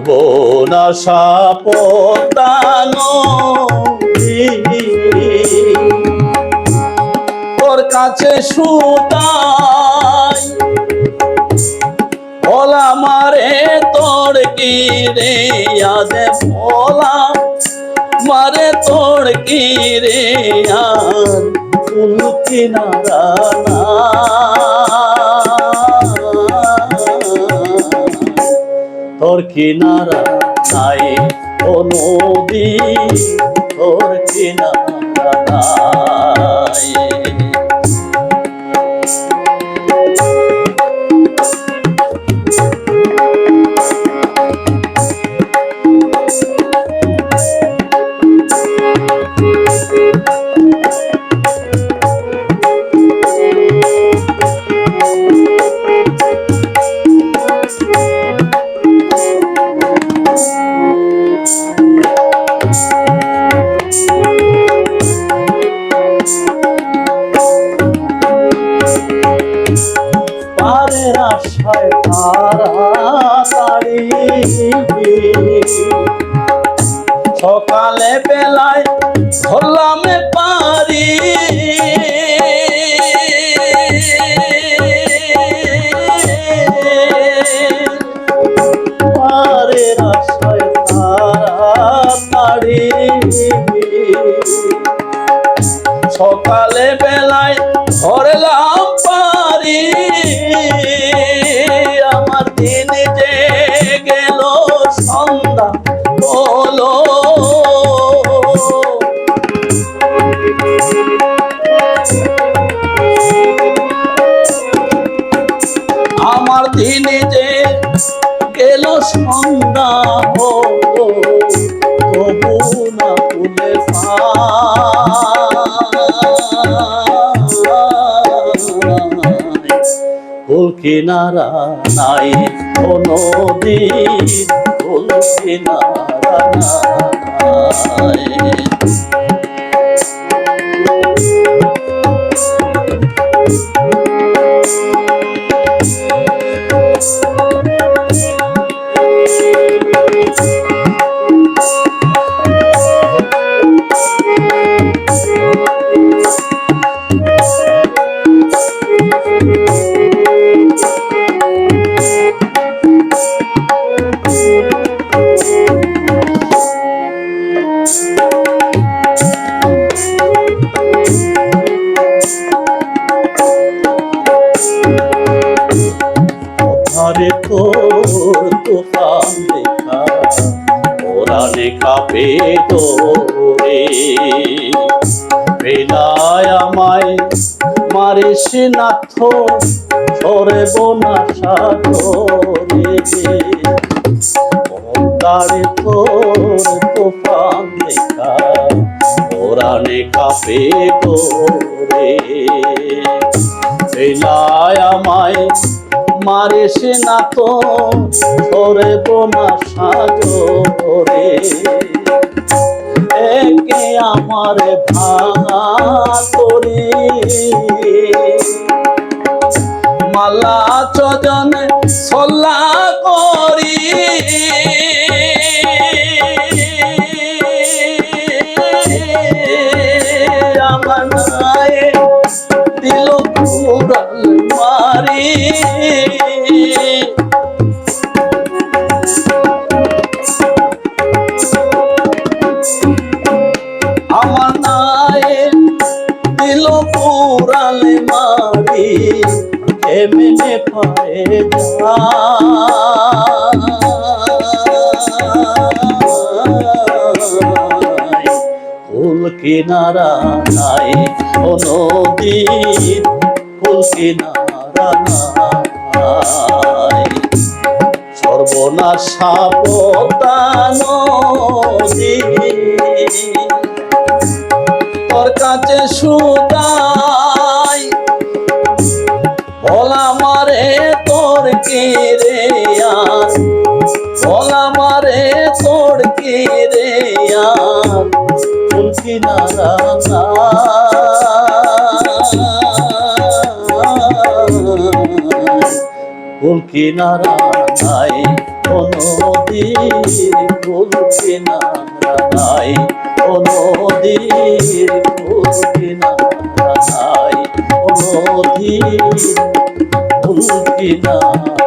সর্বনাশা পদানো তোর কাছে সুতাই, বলা মারে তোর কি রে? আদে বলা মারে তোর কি রে? আর কিনারা না কিনারা নাই ও নদী তোর কিনারা নাই। সকালে বেলায় দিন যে গেল সন্ধ্যা হলো আমার দিন যে গেল সন্ধ্যা হলো তবু না ফুল কিনারা নাই ও নদী ফুল কিনারা নাই। ধারে তোর তুফান দেখা ওরা লেখা পেটোরে বেলায় আমায় মারিস নাথ সরে বোনা সাগরে। দাঁড়ে তোর তুফান দেখা ওরা লেখা পেটোরে বেলায় আমায় মারিস না তো ধরে বোনা সাগরে। একে আমার ভাঙা মালা চজন সল্লা করি। আমার দিল মারি। আমার নায়ে দিল কুড়াল মারি, এমনি পায়ে যায় ফুল কিনারা নাই, ও নদীর ফুল কিনারা নাই। সর্বনাশ সাবধান তোর কাছে সুদাই, বলা মারে তোর কে রে আর? বলা মারে তোর কে রে আর? কিনারা ফুল কিনারা নাই ও নদীর ফুল কিনারা নাই ও ফুল কিনারা